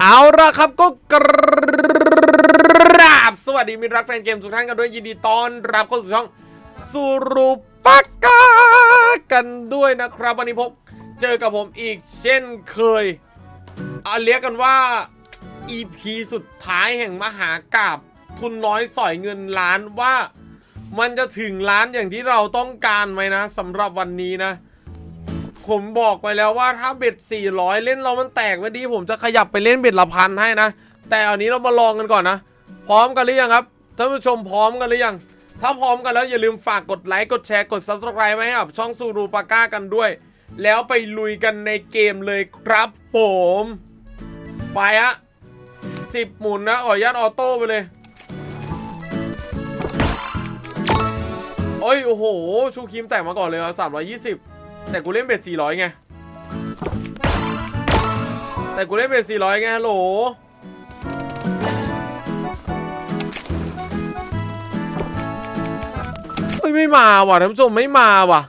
เอาละครับก็กราบสวัสดีมิรักแฟนเกมทุกท่านกันด้วยยินดีต้อนรับเข้าสู่ช่องสุรุปกากันด้วยนะครับ วันนี้พบเจอกับผมอีกเช่นเคยเอาเรียกกันว่า EP สุดท้ายแห่งมหากาบทุนน้อยสอยเงินล้านว่า มันจะถึงล้านอย่างที่เราต้องการไหมนะสำหรับวันนี้นะ ผมบอกไปแล้วว่าถ้าเบ็ด 400 เล่นเรามันแตกไม่ดี ผมจะขยับไปเล่นเบ็ดละพันให้นะ แต่อันนี้เรามาลองกันก่อนนะ พร้อมกันหรือยังครับ ท่านผู้ชมพร้อมกันหรือยัง ถ้าพร้อมกันแล้วอย่าลืมฝากกดไลค์ กดแชร์ กด subscribe ไว้ให้กับช่องซูรูปาก้ากันด้วย แล้วไปลุยกันในเกมเลยครับผม ไปฮะสิบหมุนนะขออนุญาตออโต้ไปเลยโอ้ยโอ้โห ชูครีมแตกมาก่อนเลยสามร้อยยี่สิบ แต่กูเล่นเบ็ดสี่ร้อยไง แต่กูเล่นเบ็ดสี่ร้อยไงฮัลโหลเฮ้ยไม่มาว่ะท่านผู้ชมไม่มาว่ะ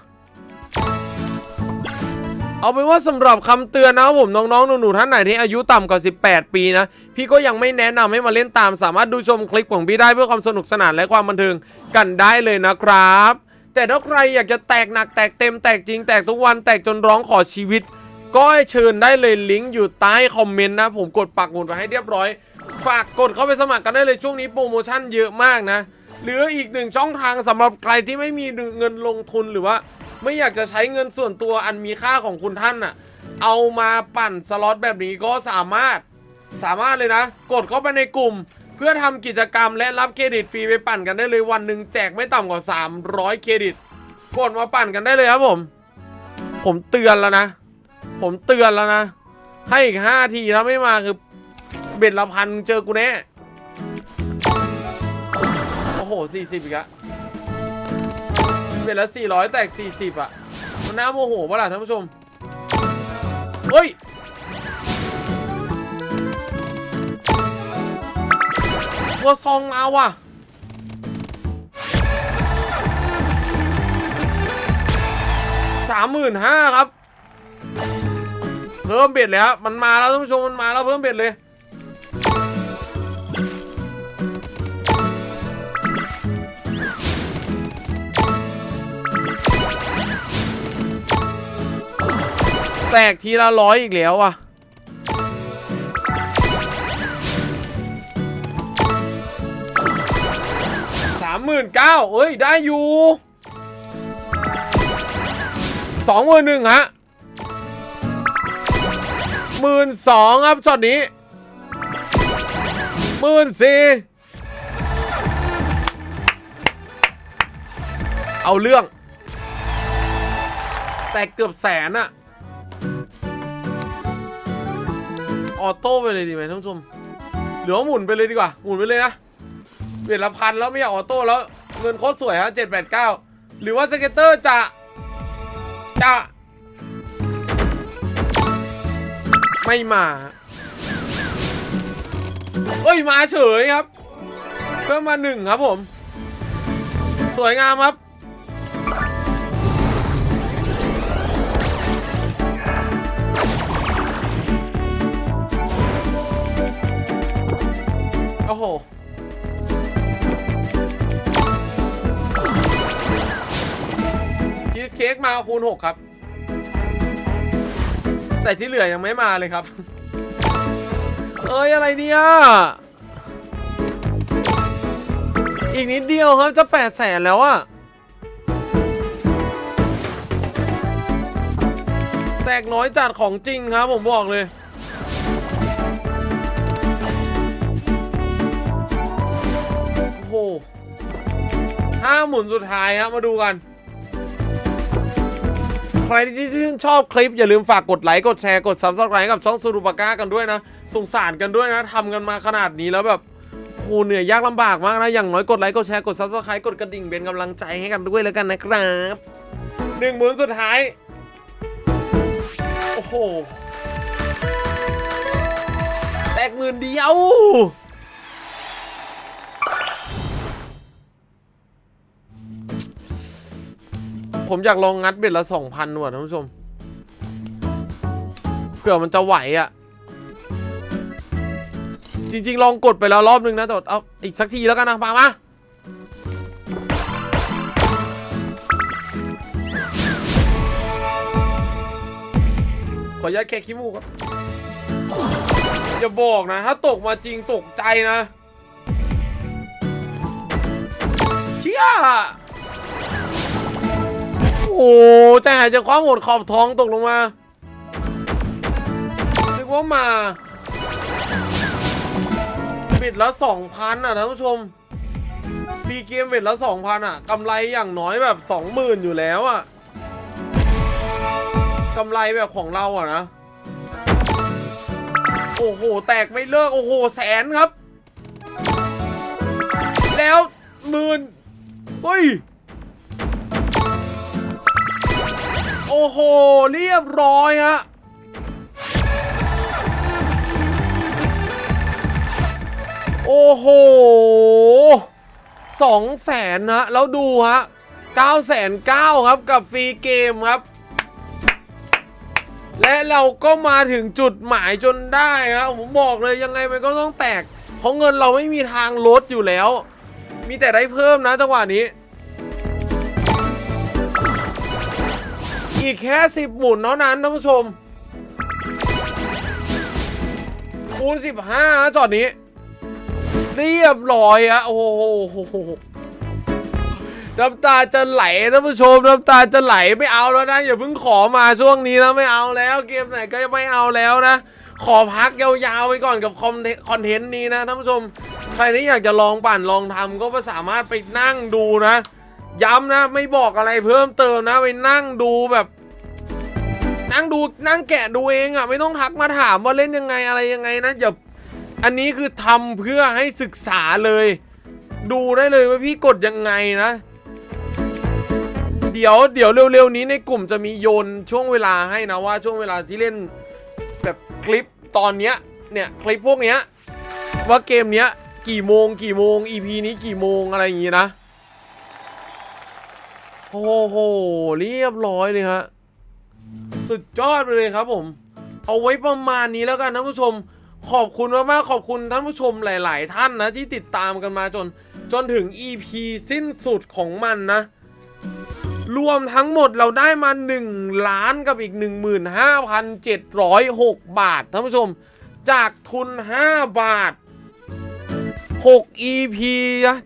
เอาเป็นว่าสำหรับคำเตือนนะครับผมน้องๆหนูๆท่านไหนที่อายุต่ำกว่า 18 ปีนะ พี่ก็ยังไม่แนะนำให้มาเล่นตามสามารถดูชมคลิปของพี่ได้เพื่อความสนุกสนานและความบันเทิงกันได้เลยนะครับ แต่ถ้าใครอยากจะแตกหนักแตกเต็มแตกจริงแตกทุกวันแตกจนร้องขอชีวิต ก็ให้เชิญได้เลยลิงก์อยู่ใต้คอมเมนต์นะ ผมกดปักหมุดไว้ให้เรียบร้อย ฝากกดเข้าไปสมัครกันได้เลยช่วงนี้โปรโมชั่นเยอะมากนะเหลืออีกหนึ่งช่องทางสำหรับใครที่ไม่มีเงินลงทุนหรือว่า ไม่อยากจะใช้เงินส่วนตัวอันมีค่าของคุณท่านน่ะเอามาปั่นสล็อตแบบนี้ก็สามารถสามารถเลยนะ กดเข้าไปในกลุ่ม เพื่อทำกิจกรรมและรับเครดิตฟรีไปปั่นกันได้เลยวันหนึ่งแจกไม่ต่ำกว่า 300 เครดิตกดมาปั่นกันได้เลยครับผม ผมเตือนแล้วนะ ผมเตือนแล้วนะให้อีก5ทีถ้าไม่มาคือเบ็ดละพันเจอกูแน่โอ้โห40อีกอะเบ็ดละ400แตก40อะมันน่าโมโหปะล่ะท่านผู้ชมเฮ้ย ตัวซองมาว่ะสามหมื่นห้าครับ เพิ่มเบ็ดเลยครับมันมาแล้วท่านผู้ชมมันมาแล้วเพิ่มเบ็ดเลยแตกทีละร้อยอีกแล้วอะามหมื่นเก้าเอ้ย ได้อยู่สองหมื่นหนึ่งฮะหมื่นสองครับช็อตนี้หมื่นสี่เอาเรื่อง แต่เกือบแสนอะออโต้ไปเลยดีไหมท่านผู้ชม หรือว่าหมุนไปเลยดีกว่า หมุนไปเลยนะ ลี่ยนละพันแล้วไม่อยากออโต้แล้วเงินโคตรสวยฮะเจ็ดแปดเก้าหรือว่าสเก็ตเตอร์จะจะไม่มาเอ้ยมาเฉยครับเพิ่มมาหนึ่งครับผม สวยงามครับโอ้โห ค้กมาคูณ6ครับ แต่ที่เหลือยังไม่มาเลยครับ เอ้ยอะไรเนี่ย อีกนิดเดียวครับจะแปดแสนแล้วอะแตกน้อยจัดของจริงครับผมบอกเลยโอ้โหห้าหมุนสุดท้ายครับมาดูกัน ใครที่ชื่นชอบคลิปอย่าลืมฝากกดไลค์กดแชร์กด subscribe กับช่องซูรุปาก้ากันด้วยนะสงสารกันด้วยนะทำกันมาขนาดนี้แล้วแบบโอ้เหนื่อยยากลำบากมากนะ อย่างน้อยกดไลค์กดแชร์กด subscribe กดกระดิ่งเป็นกำลังใจให้กันด้วยแล้วกันนะครับหนึ่งหมุนสุดท้าย โอ้โห แตกหมื่นเดียว ผมอยากลองงัดเบ็ดละสองพันว่ะท่านผู้ชมเผื่อมันจะไหวอะ จริง ๆ ลองกดไปแล้วรอบนึงนะแต่เอาอีกสักทีแล้วกันนะมามาขออนุญาตแค่ขี้มูกครับอย่าบอกนะ ถ้าตกมาจริงตกใจนะ เชี่ย โอ้ใจหายใจควาหมดขอบท้องตกลงมานึกว่ามาบิดละสองพันอะท่านผู้ชมฟรีเกมบิดละสองพันอะกำไรอย่างน้อยแบบสองหมื่นอยู่แล้วอะกำไรแบบของเราอะนะ โอ้โห แตกไม่เลิก โอ้โห แสนครับ แล้วหมื่นเฮ้ย โอ้โห เรียบร้อยฮะโอ้โหสองแสนนะ แล้วดูฮะเก้าแสนเก้าครับกับฟรีเกมครับ และเราก็มาถึงจุดหมายจนได้ครับผมบอกเลยยังไงมันก็ต้องแตก เพราะเงินเราไม่มีทางลดอยู่แล้ว มีแต่ได้เพิ่มนะจังหวะนี้ อีกแค่สิบหมุนเท่านั้นท่านผู้ชม คูณสิบห้าจอดนี้ เรียบร้อยอะโอ้โหน้ำตาจะไหลท่านผู้ชมน้ำตาจะไหลไม่เอาแล้วนะ อย่าเพิ่งขอมาช่วงนี้นะไม่เอาแล้ว เกมไหนก็ไม่เอาแล้วนะ ขอพักยาวๆไปก่อนกับคอนเทนต์คอนเทนต์นี้นะท่านผู้ชม ใครที่อยากจะลองปั่นลองทำก็สามารถไปนั่งดูนะ ย้ำนะ ไม่บอกอะไรเพิ่มเติมนะ ไปนั่งดูแบบ นั่งดูนั่งแกะดูเองอะ่ะ ไม่ต้องทักมาถามว่าเล่นยังไงอะไรยังไงนะอย่าอันนี้คือทำเพื่อให้ศึกษาเลย ดูได้เลยว่าพี่กดยังไงนะ เดี๋ยวเดี๋ยวเร็วๆนี้ในกลุ่มจะมีโยนช่วงเวลาให้นะว่าช่วงเวลาที่เล่นแบบคลิปตอนเนี้ยเนี่ยคลิปพวกเนี้ยว่าเกมเนี้ยกี่โมงกี่โมง EP นี้กี่โมงอะไรอย่างงี้นะ โอ้โห เรียบร้อยเลยฮะ สุดยอดไปเลยครับผม เอาไว้ประมาณนี้แล้วกันท่านผู้ชม ขอบคุณมากๆขอบคุณท่านผู้ชมหลาย ๆ ท่านนะ ที่ติดตามกันมาจน จนถึง EP สิ้นสุดของมันนะ รวมทั้งหมดเราได้มา 1 ล้านกับอีก 15,706 บาทท่านผู้ชม จากทุน 5 บาท 6 EP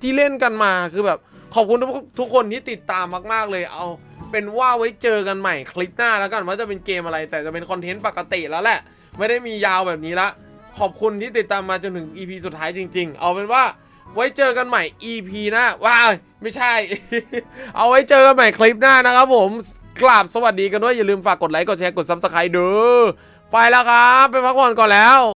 ที่เล่นกันมาคือแบบ ขอบคุณทุกทุกคนที่ติดตามมากๆเลยเอาเป็นว่าไว้เจอกันใหม่คลิปหน้าแล้วกันว่าจะเป็นเกมอะไร แต่จะเป็นคอนเทนต์ปกติแล้วแหละ ไม่ได้มียาวแบบนี้ละ ขอบคุณที่ติดตามมาจนถึง EP สุดท้ายจริง ๆ เอาเป็นว่าไว้เจอกันใหม่ EP หน้าว้าไม่ใช่ เอาไว้เจอกันใหม่คลิปหน้านะครับผมกราบสวัสดีกันด้วยอย่าลืมฝากกดไลค์กดแชร์กด Subscribe เด้อไปแล้วครับ ไปพักผ่อนก่อนแล้ว